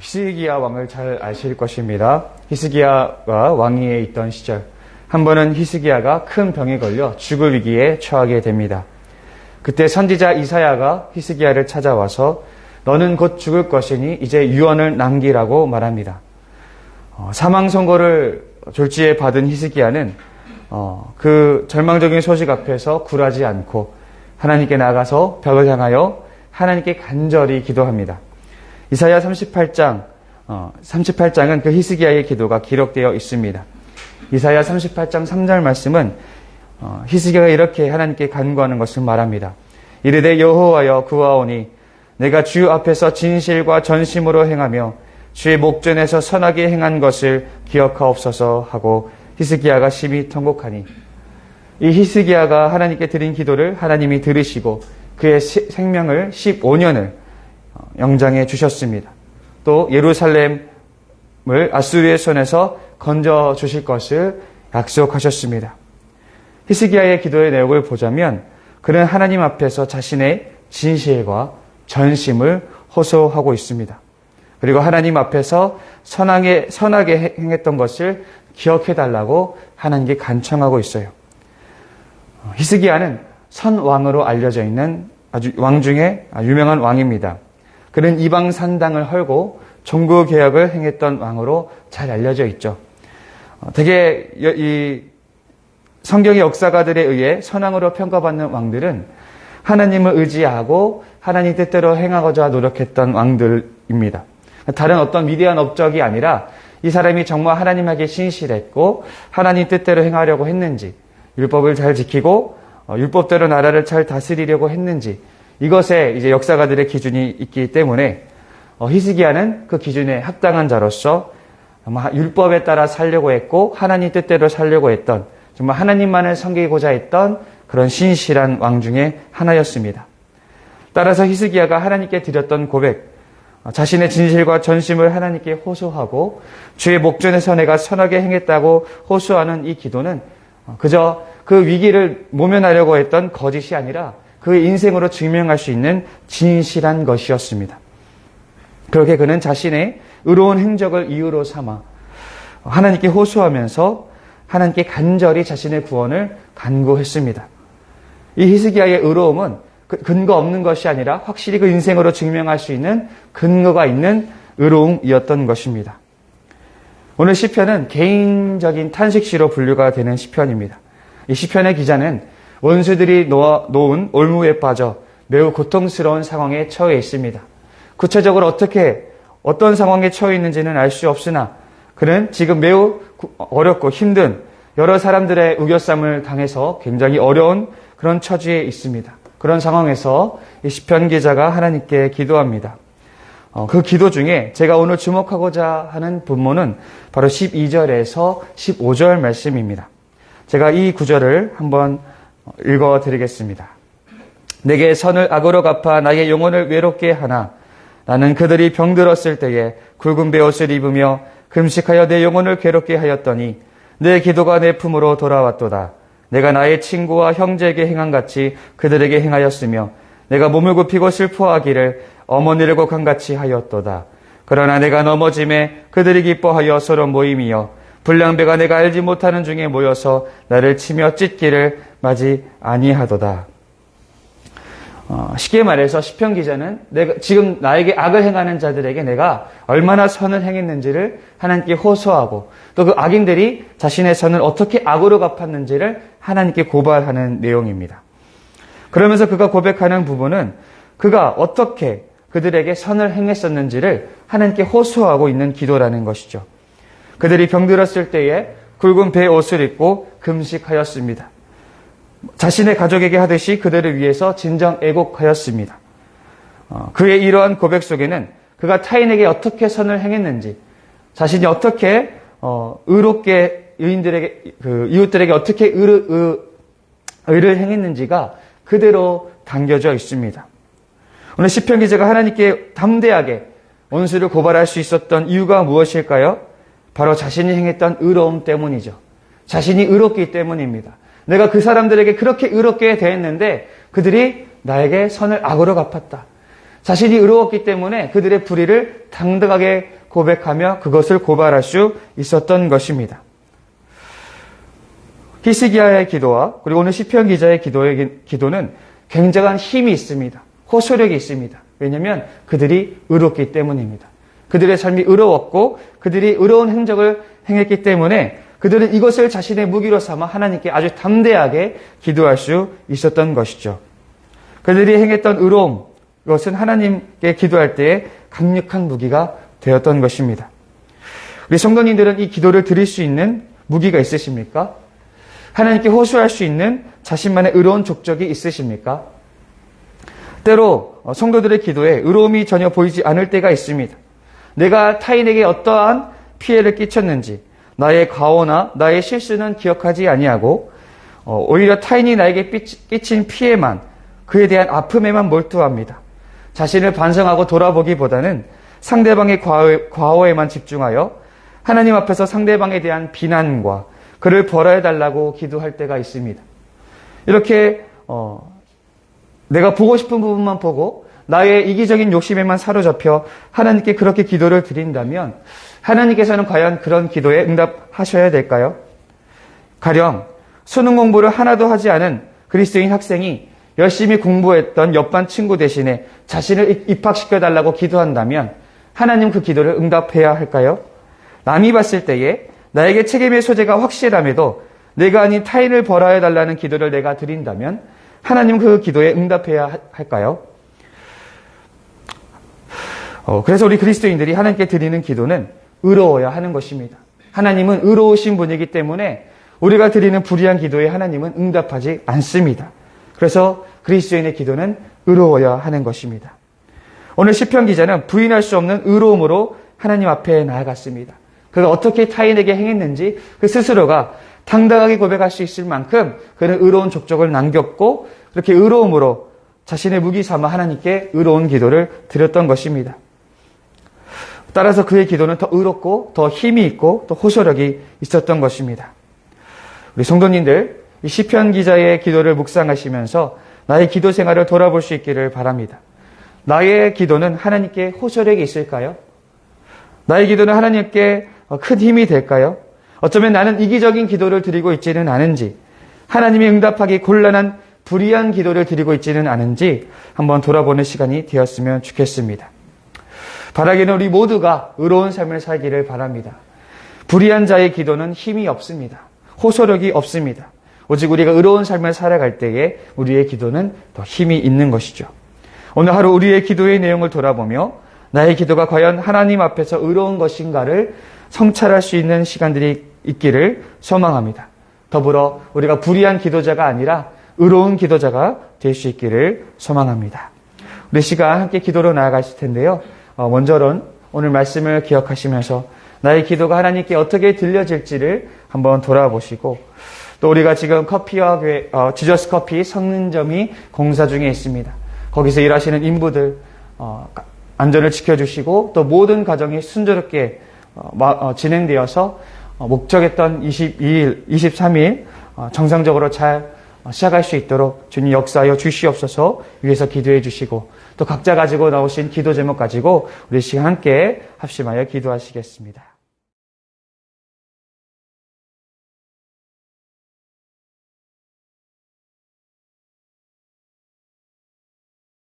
히스기야 왕을 잘 아실 것입니다. 히스기야가 왕위에 있던 시절 한 번은 히스기야가 큰 병에 걸려 죽을 위기에 처하게 됩니다. 그때 선지자 이사야가 히스기야를 찾아와서 너는 곧 죽을 것이니 이제 유언을 남기라고 말합니다. 어, 사망 선고를 졸지에 받은 히스기야는 어, 그 절망적인 소식 앞에서 굴하지 않고 하나님께 나가서 벽을 향하여 하나님께 간절히 기도합니다. 이사야 38장, 어, 38장은 그 히스기야의 기도가 기록되어 있습니다. 이사야 38장 3절 말씀은 어, 히스기야가 이렇게 하나님께 간구하는 것을 말합니다. 이르되 여호와여 구하오니 내가 주 앞에서 진실과 전심으로 행하며 주의 목전에서 선하게 행한 것을 기억하옵소서 하고 히스기야가 심히 통곡하니 이 히스기야가 하나님께 드린 기도를 하나님이 들으시고 그의 생명을 15년을 영장해 주셨습니다. 또 예루살렘을 아수르의 손에서 건져 주실 것을 약속하셨습니다. 히스기야의 기도의 내용을 보자면 그는 하나님 앞에서 자신의 진실과 전심을 호소하고 있습니다. 그리고 하나님 앞에서 선하게, 선하게 행했던 것을 기억해 달라고 하나님께 간청하고 있어요. 히스기야는 선왕으로 알려져 있는 아주 왕 중에 유명한 왕입니다. 그는 이방 산당을 헐고 종교 개혁을 행했던 왕으로 잘 알려져 있죠. 되게 이 성경의 역사가들에 의해 선왕으로 평가받는 왕들은 하나님을 의지하고 하나님 뜻대로 행하고자 노력했던 왕들입니다. 다른 어떤 위대한 업적이 아니라 이 사람이 정말 하나님에게 신실했고 하나님 뜻대로 행하려고 했는지 율법을 잘 지키고 어, 율법대로 나라를 잘 다스리려고 했는지 이것에 이제 역사가들의 기준이 있기 때문에 어, 히스기야는 그 기준에 합당한 자로서 율법에 따라 살려고 했고 하나님 뜻대로 살려고 했던 정말 하나님만을 섬기고자 했던 그런 신실한 왕 중에 하나였습니다. 따라서 히스기야가 하나님께 드렸던 고백, 어, 자신의 진실과 전심을 하나님께 호소하고 주의 목전에서 내가 선하게 행했다고 호소하는 이 기도는 어, 그저 그 위기를 모면하려고 했던 거짓이 아니라 그 인생으로 증명할 수 있는 진실한 것이었습니다. 그렇게 그는 자신의 의로운 행적을 이유로 삼아 하나님께 호소하면서 하나님께 간절히 자신의 구원을 간구했습니다. 이 히스기야의 의로움은 그 근거 없는 것이 아니라 확실히 그 인생으로 증명할 수 있는 근거가 있는 의로움이었던 것입니다. 오늘 시편은 개인적인 탄식시로 분류가 되는 시편입니다. 이 시편의 기자는 원수들이 놓은 올무에 빠져 매우 고통스러운 상황에 처해 있습니다. 구체적으로 어떻게 어떤 상황에 처해 있는지는 알 수 없으나 그는 지금 매우 어렵고 힘든 여러 사람들의 우겨쌈을 당해서 굉장히 어려운 그런 처지에 있습니다. 그런 상황에서 이 시편 기자가 하나님께 기도합니다. 어, 그 기도 중에 제가 오늘 주목하고자 하는 분모는 바로 12절에서 15절 말씀입니다. 제가 이 구절을 한번 읽어 드리겠습니다. 내게 선을 악으로 갚아 나의 영혼을 외롭게 하나 나는 그들이 병들었을 때에 굵은 베옷을 입으며 금식하여 내 영혼을 괴롭게 하였더니 내 기도가 내 품으로 돌아왔도다. 내가 나의 친구와 형제에게 행한 같이 그들에게 행하였으며 내가 몸을 굽히고 슬퍼하기를 어머니를 곡한 같이 하였도다. 그러나 내가 넘어짐에 그들이 기뻐하여 서로 모임이여 불량배가 내가 알지 못하는 중에 모여서 나를 치며 찢기를 맞이 아니하도다. 어, 쉽게 말해서 시편 기자는 내가 지금 나에게 악을 행하는 자들에게 내가 얼마나 선을 행했는지를 하나님께 호소하고 또 그 악인들이 자신의 선을 어떻게 악으로 갚았는지를 하나님께 고발하는 내용입니다. 그러면서 그가 고백하는 부분은 그가 어떻게 그들에게 선을 행했었는지를 하나님께 호소하고 있는 기도라는 것이죠. 그들이 병들었을 때에 굵은 배 옷을 입고 금식하였습니다. 자신의 가족에게 하듯이 그들을 위해서 진정 애곡하였습니다. 어, 그의 이러한 고백 속에는 그가 타인에게 어떻게 선을 행했는지, 자신이 어떻게 어, 의롭게 의인들에게 그 이웃들에게 어떻게 의를, 의, 의를 행했는지가 그대로 담겨져 있습니다. 오늘 시편 기자가 하나님께 담대하게 원수를 고발할 수 있었던 이유가 무엇일까요? 바로 자신이 행했던 의로움 때문이죠. 자신이 의롭기 때문입니다. 내가 그 사람들에게 그렇게 의롭게 대했는데 그들이 나에게 선을 악으로 갚았다. 자신이 의로웠기 때문에 그들의 불의를 당당하게 고백하며 그것을 고발할 수 있었던 것입니다. 히스기야의 기도와 그리고 오늘 시편 기자의 기도의 기도는 굉장한 힘이 있습니다. 호소력이 있습니다. 왜냐하면 그들이 의롭기 때문입니다. 그들의 삶이 의로웠고 그들이 의로운 행적을 행했기 때문에 그들은 이것을 자신의 무기로 삼아 하나님께 아주 담대하게 기도할 수 있었던 것이죠. 그들이 행했던 의로움, 이것은 하나님께 기도할 때에 강력한 무기가 되었던 것입니다. 우리 성도님들은 이 기도를 드릴 수 있는 무기가 있으십니까? 하나님께 호소할 수 있는 자신만의 의로운 족적이 있으십니까? 때로 성도들의 기도에 의로움이 전혀 보이지 않을 때가 있습니다. 내가 타인에게 어떠한 피해를 끼쳤는지 나의 과오나 나의 실수는 기억하지 아니하고 어, 오히려 타인이 나에게 끼친 피해만 그에 대한 아픔에만 몰두합니다. 자신을 반성하고 돌아보기보다는 상대방의 과오, 에만 집중하여 하나님 앞에서 상대방에 대한 비난과 그를 벌어해달라고 기도할 때가 있습니다. 이렇게 어, 내가 보고 싶은 부분만 보고 나의 이기적인 욕심에만 사로잡혀 하나님께 그렇게 기도를 드린다면 하나님께서는 과연 그런 기도에 응답하셔야 될까요? 가령 수능 공부를 하나도 하지 않은 그리스도인 학생이 열심히 공부했던 옆반 친구 대신에 자신을 입학시켜 달라고 기도한다면 하나님 그 기도를 응답해야 할까요? 남이 봤을 때에 나에게 책임의 소재가 확실함에도 내가 아닌 타인을 벌어야 달라는 기도를 내가 드린다면 하나님 그 기도에 응답해야 할까요? 어, 그래서 우리 그리스도인들이 하나님께 드리는 기도는 의로워야 하는 것입니다. 하나님은 의로우신 분이기 때문에 우리가 드리는 불의한 기도에 하나님은 응답하지 않습니다. 그래서 그리스도인의 기도는 의로워야 하는 것입니다. 오늘 시편 기자는 부인할 수 없는 의로움으로 하나님 앞에 나아갔습니다. 그가 어떻게 타인에게 행했는지 그 스스로가 당당하게 고백할 수 있을 만큼 그는 의로운 족적을 남겼고 그렇게 의로움으로 자신의 무기 삼아 하나님께 의로운 기도를 드렸던 것입니다. 따라서 그의 기도는 더 의롭고 더 힘이 있고 또 호소력이 있었던 것입니다. 우리 성도님들 이 시편 기자의 기도를 묵상하시면서 나의 기도 생활을 돌아볼 수 있기를 바랍니다. 나의 기도는 하나님께 호소력이 있을까요? 나의 기도는 하나님께 큰 힘이 될까요? 어쩌면 나는 이기적인 기도를 드리고 있지는 않은지, 하나님이 응답하기 곤란한 불의한 기도를 드리고 있지는 않은지 한번 돌아보는 시간이 되었으면 좋겠습니다. 바라기는 우리 모두가 의로운 삶을 살기를 바랍니다. 불의한 자의 기도는 힘이 없습니다. 호소력이 없습니다. 오직 우리가 의로운 삶을 살아갈 때에 우리의 기도는 더 힘이 있는 것이죠. 오늘 하루 우리의 기도의 내용을 돌아보며 나의 기도가 과연 하나님 앞에서 의로운 것인가를 성찰할 수 있는 시간들이 있기를 소망합니다. 더불어 우리가 불의한 기도자가 아니라 의로운 기도자가 될 수 있기를 소망합니다. 우리 시간 함께 기도로 나아가실 텐데요. 어, 먼저는 오늘 말씀을 기억하시면서 나의 기도가 하나님께 어떻게 들려질지를 한번 돌아보시고 또 우리가 지금 커피와 교회, 어, 지저스 커피 성능점이 공사 중에 있습니다. 거기서 일하시는 인부들 어, 안전을 지켜주시고 또 모든 과정이 순조롭게 어, 어, 진행되어서 어, 목적했던 22일, 23일 정상적으로 잘 시작할 수 있도록 주님 역사하여 주시옵소서 위해서 기도해 주시고 또 각자 가지고 나오신 기도 제목 가지고 우리 시간 함께 합심하여 기도하시겠습니다.